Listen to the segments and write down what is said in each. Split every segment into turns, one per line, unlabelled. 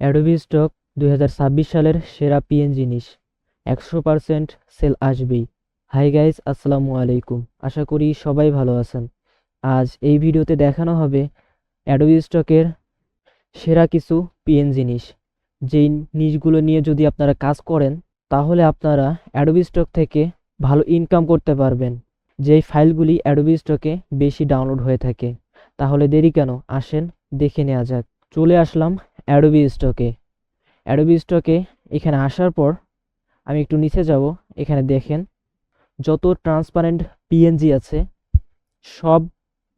Adobe stock দু হাজার ছাব্বিশ সালের সেরা পিএন জিনিস। একশো পারসেন্ট সেল আসবেই। হাই গাইজ আসসালামু আলাইকুম। আশা করি সবাই ভালো আছেন। আজ এই ভিডিওতে দেখানো হবে অ্যাডোবি স্টকের সেরা কিছু পিএন জিনিস। যেই নিশগুলো নিয়ে যদি আপনারা কাজ করেন, তাহলে আপনারা অ্যাডোবি স্টক থেকে ভালো ইনকাম করতে পারবেন। যেই ফাইলগুলি অ্যাডোবি স্টকে বেশি ডাউনলোড হয়ে থাকে। তাহলে দেরি কেন? আসেন দেখে নেওয়া যাক। চলে আসলাম অ্যাডোবি স্টকে। অ্যাডোবি স্টকে এখানে আসার পর আমি একটু নিচে যাব, এখানে দেখেন যত ট্রান্সপারেন্ট পিএনজি আছে, সব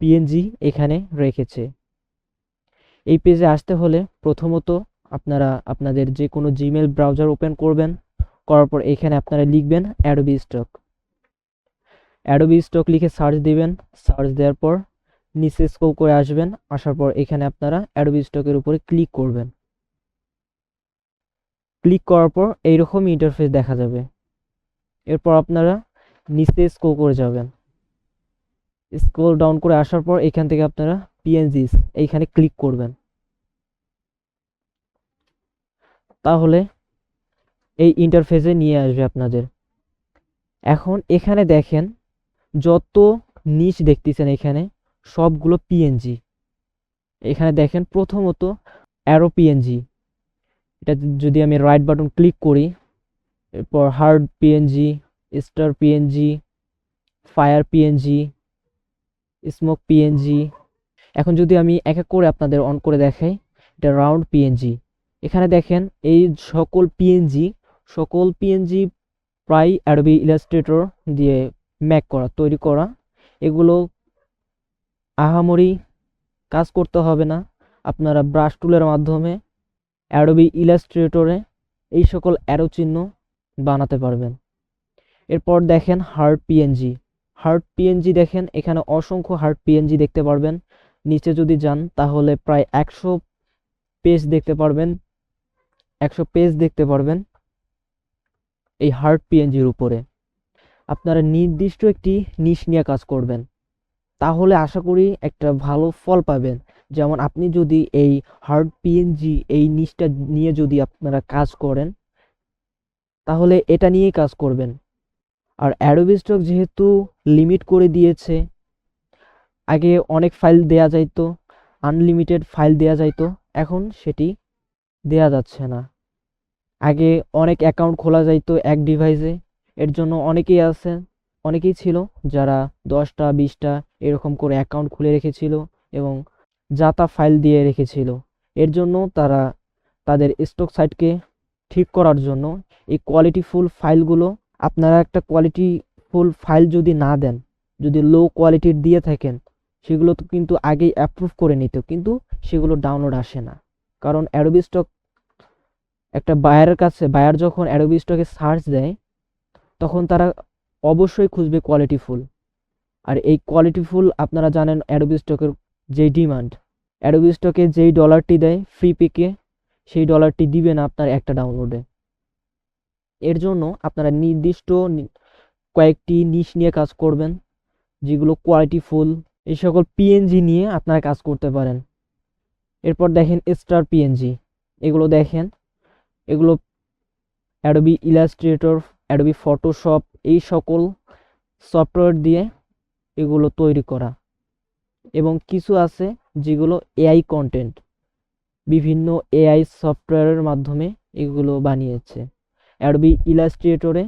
পিএনজি এখানে রেখেছে। এই পেজে আসতে হলে প্রথমত আপনারা আপনাদের যে কোনো জিমেল ব্রাউজার ওপেন করবেন, করার পর এখানে আপনারা লিখবেন অ্যাডোবি স্টক। অ্যাডোবি স্টক লিখে সার্চ দিবেন সার্চ দেওয়ার পর নিচে স্ক্রল করে আসবেন, আসার পর এখানে আপনারা অ্যাডোবি স্টকের উপরে ক্লিক করবেন। ক্লিক করার পর এইরকম ইন্টারফেস দেখা যাবে। এরপর আপনারা নিচে স্ক্রল করে যাবেন। স্ক্রল ডাউন করে আসার পর এখান থেকে আপনারা পিএনজিস এইখানে ক্লিক করবেন। তাহলে এই ইন্টারফেসে নিয়ে আসবে আপনাদের। এখন এখানে দেখেন, যত নিচ দেখতেছেন এখানে সবগুলো পিএনজি এখানে দেখেন প্রথমত অ্যারো পিএনজি এটা যদি আমি রাইট বাটন ক্লিক করি, এরপর heart PNG star PNG fire PNG smoke PNG এখন যদি আমি এক এক করে আপনাদের অন করে দেখাই, এটা রাউন্ড পিএনজি এখানে দেখেন এই সকল পিএনজি সকল পিএনজি প্রায় অ্যাডোবি ইলাস্ট্রেটর দিয়ে ম্যাক করা, তৈরি করা। এগুলো আহামরি কাজ করতে হবে না। আপনারা ব্রাশ টুলের মাধ্যমে অ্যাডোবি ইলাস্ট্রেটরে এই সকল অ্যারো চিহ্ন বানাতে পারবেন। এরপর দেখেন হার্ড পিএনজি হার্ড পিএনজি দেখেন, এখানে অসংখ্য হার্ড পিএনজি দেখতে পারবেন। নিচে যদি যান, তাহলে প্রায় একশো পেজ দেখতে পারবেন। একশো পেজ দেখতে পারবেন এই হার্ড পিএনজির উপরে। আপনারা নির্দিষ্ট একটি নিশ নিয়ে কাজ করবেন। তাহলে আশা করি একটা ভালো ফল পাবেন। যেমন আপনি যদি এই হার্ড পিএনজি এই নিচটা নিয়ে যদি আপনারা কাজ করেন, তাহলে এটা নিয়েই কাজ করবেন। আর অ্যাডোবি স্টক যেহেতু লিমিট করে দিয়েছে, আগে অনেক ফাইল দেয়া যাইতো আনলিমিটেড ফাইল দেয়া যাইতো, এখন সেটি দেয়া যাচ্ছে না। আগে অনেক অ্যাকাউন্ট খোলা যাইতো এক ডিভাইসে এর জন্য অনেকেই আছে অনেকেই ছিল যারা দশটা, বিশটা এরকম করে অ্যাকাউন্ট খুলে রেখেছিল এবং যাতা ফাইল দিয়ে রেখেছিল। এর জন্য তারা তাদের স্টক সাইটকে ঠিক করার জন্য এই কোয়ালিটিফুল ফাইলগুলো আপনারা একটা কোয়ালিটিফুল ফাইল যদি না দেন, যদি লো কোয়ালিটির দিয়ে থাকেন, সেগুলো তো কিন্তু আগেই অ্যাপ্রুভ করে নিত, কিন্তু সেগুলো ডাউনলোড আসে না। কারণ অ্যাডোবি স্টক একটা বায়ারের কাছে বায়ার যখন অ্যাডোবি স্টকে সার্চ দেয়, তখন তারা অবশ্যই খুঁজবে কোয়ালিটি ফুল। আর এই কোয়ালিটি ফুল আপনারা জানেন অ্যাডোবি স্টকের যেই ডিমান্ড অ্যাডোবি স্টকে যেই ডলারটি দেয় ফ্রি পিকে সেই ডলারটি দিবে না আপনার একটা ডাউনলোডে এর জন্য আপনারা নির্দিষ্ট কয়েকটি নিশ নিয়ে কাজ করবেন, যেগুলো কোয়ালিটি ফুল, এই সকল পিএনজি নিয়ে আপনারা কাজ করতে পারেন। এরপর দেখেন স্টার পিএনজি এগুলো দেখেন, এগুলো অ্যাডোবি ইলাস্ট্রেটর অ্যাডোবি ফটোশপ এই সকল সফটওয়্যার দিয়ে এগুলো তৈরি করা। এবং কিছু আছে যেগুলো এআই কন্টেন্ট বিভিন্ন এআই সফটওয়্যারের মাধ্যমে এগুলো বানিয়েছে। অ্যাডোবি ইলাস্ট্রেটরে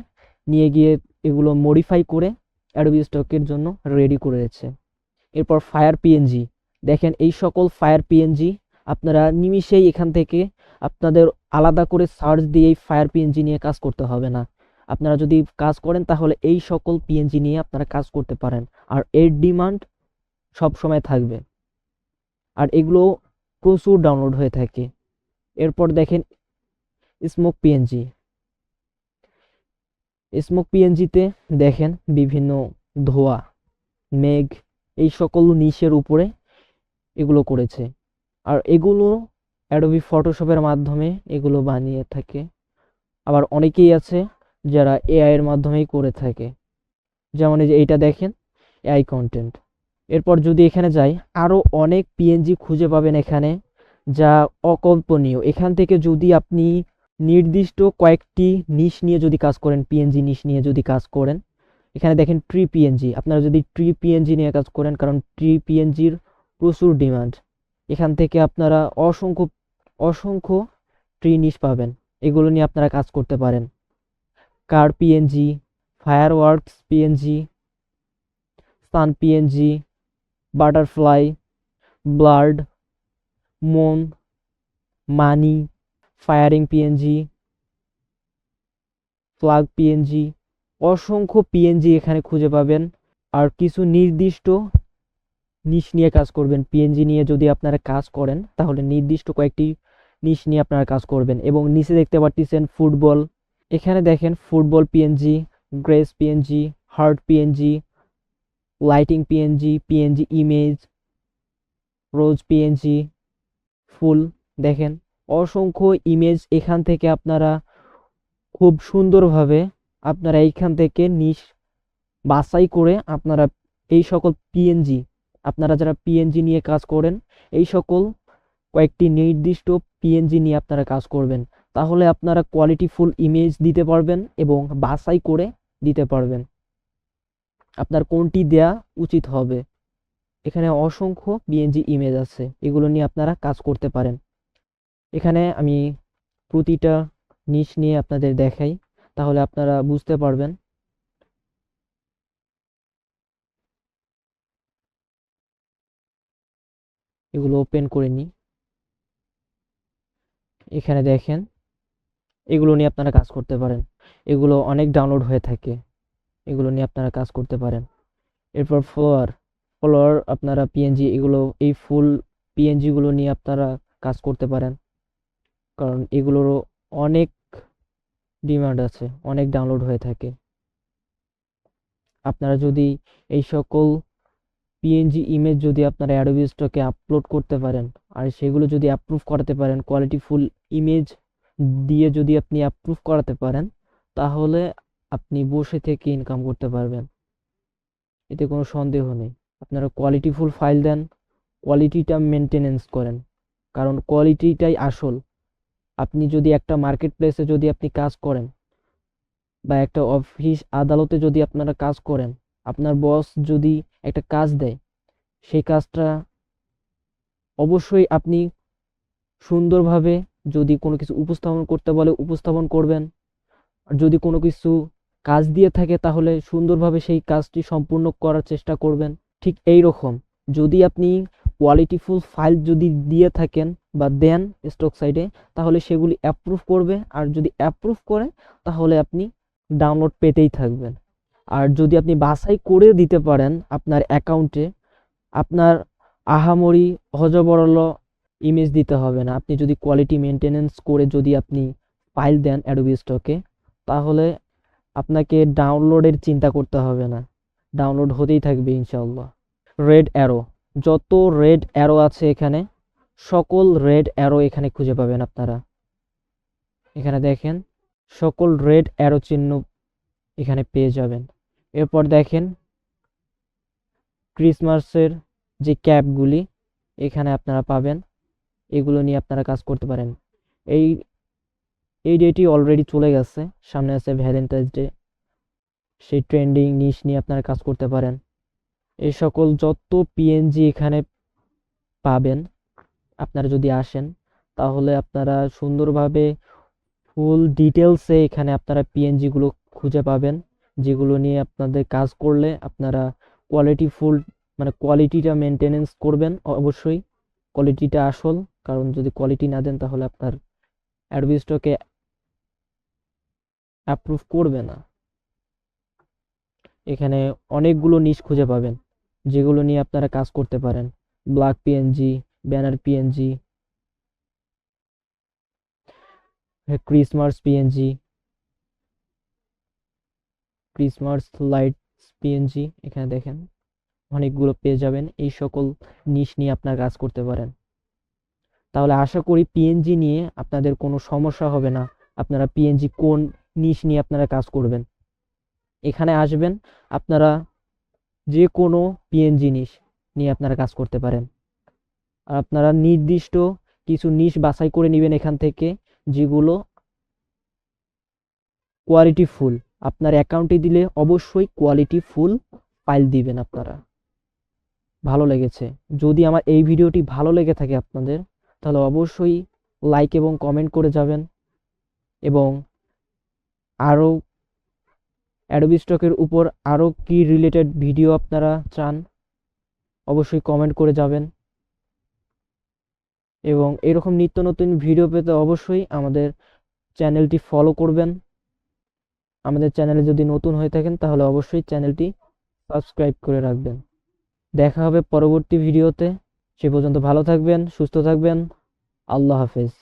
নিয়ে গিয়ে এগুলো মডিফাই করে অ্যাডোবি স্টকের জন্য রেডি করেছে। এরপর ফায়ার পিএনজি দেখেন এই সকল ফায়ার পিএনজি আপনারা নিমিষেই এখান থেকে আপনাদের আলাদা করে সার্চ দিয়ে এই ফায়ার পিএনজি নিয়ে কাজ করতে হবে না। আপনারা যদি কাজ করেন, তাহলে এই সকল পিএনজি নিয়ে আপনারা কাজ করতে পারেন। আর এর ডিমান্ড সব সময় থাকবে। আর এগুলো প্রচুর ডাউনলোড হয়ে থাকে। এরপর দেখেন স্মোক পিএনজি স্মোক পিএনজিতে দেখেন বিভিন্ন ধোয়া, মেঘ, এই সকল নিশের উপরে এগুলো করেছে। আর এগুলো অ্যাডোবি ফটোশপের মাধ্যমে এগুলো বানিয়ে থাকে। আবার অনেকেই আছে যারা এআই এর মাধ্যমেই করে থাকে। যেমন এই যে এইটা দেখেন এআই কন্টেন্ট এরপর যদি এখানে যাই আরও অনেক পিএনজি খুঁজে পাবেন এখানে, যা অকল্পনীয়। এখান থেকে যদি আপনি নির্দিষ্ট কয়েকটি নিশ নিয়ে যদি কাজ করেন পিএনজি নিশ নিয়ে যদি কাজ করেন, এখানে দেখেন ট্রি পিএনজি আপনারা যদি ট্রি পিএনজি নিয়ে কাজ করেন, কারণ ট্রি পিএনজির প্রচুর ডিমান্ড এখান থেকে আপনারা অসংখ্য অসংখ্য ট্রি নিশ পাবেন। এগুলো নিয়ে আপনারা কাজ করতে পারেন। Car PNG fireworks PNG sun PNG butterfly blood moon money firing PNG flag PNG অসংখ্য পিএনজি এখানে খুঁজে পাবেন। আর কিছু নির্দিষ্ট নিশ নিয়ে কাজ করবেন। পিএনজি নিয়ে যদি আপনারা কাজ করেন, তাহলে নির্দিষ্ট কয়েকটি নিশ নিয়ে আপনারা কাজ করবেন। এবং নিচে দেখতে পাচ্ছেন ফুটবল এখানে দেখেন football PNG grass PNG heart PNG lighting PNG PNG image rose PNG ফুল দেখেন। অসংখ্য ইমেজ এখান থেকে আপনারা খুব সুন্দরভাবে আপনারা এইখান থেকে নিস বাছাই করে আপনারা এই সকল পিএনজি আপনারা যারা পিএনজি নিয়ে কাজ করেন, এই সকল কয়েকটি নির্দিষ্ট পিএনজি নিয়ে আপনারা কাজ করবেন। তাহলে আপনারা কোয়ালিটিফুল ইমেজ দিতে পারবেন এবং বাছাই করে দিতে পারবেন। আপনার কোনটি দেয়া উচিত হবে? এখানে অসংখ্য বিএনজি ইমেজ আছে, এগুলো নিয়ে আপনারা কাজ করতে পারেন। এখানে আমি প্রতিটা নিশ নিয়ে আপনাদের দেখাই, তাহলে আপনারা বুঝতে পারবেন। এগুলো ওপেন করে নিই। এখানে দেখেন এগুলো নিয়ে আপনারা কাজ করতে পারেন। এগুলো অনেক ডাউনলোড হয়ে থাকে। এগুলো নিয়ে আপনারা কাজ করতে পারেন। এরপর ফ্লোয়ার ফ্লোয়ার আপনারা পিএনজি এগুলো, এই ফুল পিএনজিগুলো নিয়ে আপনারা কাজ করতে পারেন। কারণ এগুলোরও অনেক ডিমান্ড আছে, অনেক ডাউনলোড হয়ে থাকে। আপনারা যদি এই সকল পিএনজি ইমেজ যদি আপনারা অ্যাডোবি স্টকে আপলোড করতে পারেন, আর সেগুলো যদি অ্যাপ্রুভ করাতে পারেন কোয়ালিটি ফুল ইমেজ দিয়ে যদি আপনি অ্যাপ্রুভ করাতে পারেন, তাহলে আপনি বসে থেকে ইনকাম করতে পারবেন। এতে কোনো সন্দেহ নেই। আপনারা কোয়ালিটিফুল ফাইল দেন কোয়ালিটিটা মেনটেনেন্স করেন। কারণ কোয়ালিটিটাই আসল। আপনি যদি একটা মার্কেট প্লেসে যদি আপনি কাজ করেন, বা একটা অফিস আদালতে যদি আপনারা কাজ করেন, আপনার বস যদি একটা কাজ দেয়, সেই কাজটা অবশ্যই আপনি সুন্দরভাবে যদি কোনো কিছু উপস্থাপন করতে বলে, উপস্থাপন করবেন। আর যদি কোনো কিছু কাজ দিয়ে থাকে, তাহলে সুন্দরভাবে সেই কাজটি সম্পূর্ণ করার চেষ্টা করবেন। ঠিক এই রকম। যদি আপনি কোয়ালিটিফুল ফাইল যদি দিয়ে থাকেন বা দেন স্টক সাইডে তাহলে সেগুলি অ্যাপ্রুভ করবে। আর যদি অ্যাপ্রুভ করে, তাহলে আপনি ডাউনলোড পেতেই থাকবেন। আর যদি আপনি বাছাই করে দিতে পারেন আপনার অ্যাকাউন্টে আপনার আহামরি হজবরল ইমেজ দিতে হবে না। আপনি যদি কোয়ালিটি মেনটেনেন্স করে যদি আপনি ফাইল দেন অ্যাডোবি স্টকে তাহলে আপনাকে ডাউনলোডের চিন্তা করতে হবে না। ডাউনলোড হতেই থাকবে ইনশাআল্লাহ। রেড অ্যারো যত রেড অ্যারো আছে এখানে, সকল রেড অ্যারো এখানে খুঁজে পাবেন আপনারা। এখানে দেখেন, সকল রেড অ্যারো চিহ্ন এখানে পেয়ে যাবেন। এরপর দেখেন ক্রিসমাসের যে ক্যাপগুলি এখানে আপনারা পাবেন। এগুলো নিয়ে আপনারা কাজ করতে পারেন। এই এই ডেটি অলরেডি চলে গেছে। সামনে আছে ভ্যালেন্টাইন্স ডে সেই ট্রেন্ডিং নিশ নিয়ে আপনারা কাজ করতে পারেন। এই সকল যত পিএনজি এখানে পাবেন, আপনারা যদি আসেন, তাহলে আপনারা সুন্দরভাবে ফুল ডিটেলসে এখানে আপনারা পিএনজিগুলো খুঁজে পাবেন, যেগুলো নিয়ে আপনাদের কাজ করলে আপনারা কোয়ালিটি ফুল মানে কোয়ালিটিটা মেনটেনেন্স করবেন অবশ্যই। কোয়ালিটিটা আসল, কারণ যদি কোয়ালিটি না দেন তাহলে আপনার অ্যাডবি স্টকে অ্যাপ্রুভ করবে না। এখানে অনেকগুলো নিশ খুঁজে পাবেন, যেগুলো নিয়ে আপনারা কাজ করতে পারেন। Black PNG banner PNG Christmas PNG Christmas lights PNG এখানে দেখেন। অনেকগুলো পেয়ে যাবেন। এই সকল নিশ নিয়ে আপনার কাজ করতে পারেন। তাহলে আশা করি পিএনজি নিয়ে আপনাদের কোনো সমস্যা হবে না। আপনারা পিএনজি কোন নিশ নিয়ে আপনারা কাজ করবেন? এখানে আসবেন, আপনারা যে কোনো পিএনজি নিশ নিয়ে আপনারা কাজ করতে পারেন। আর আপনারা নির্দিষ্ট কিছু নিশ বাছাই করে নেবেন এখান থেকে, যেগুলো কোয়ালিটি ফুল আপনার অ্যাকাউন্টে দিলে অবশ্যই কোয়ালিটি ফুল ফাইল দিবেন আপনারা। ভালো লেগেছে। যদি আমার এই ভিডিওটি ভালো লেগে থাকে আপনাদের, তাহলে অবশ্যই লাইক এবং কমেন্ট করে যাবেন এবং আরও অ্যাডোবি স্টকের উপর আরও কি রিলেটেড ভিডিও আপনারা চান, অবশ্যই কমেন্ট করে যাবেন। এবং এরকম নিত্য নতুন ভিডিও পেতে অবশ্যই আমাদের চ্যানেলটি ফলো করবেন। আমাদের চ্যানেলে যদি নতুন হয়ে থাকেন, তাহলে অবশ্যই চ্যানেলটি সাবস্ক্রাইব করে রাখবেন। দেখা হবে পরবর্তী ভিডিওতে। সে পর্যন্ত ভালো থাকবেন সুস্থ থাকবেন। আল্লাহ হাফেজ।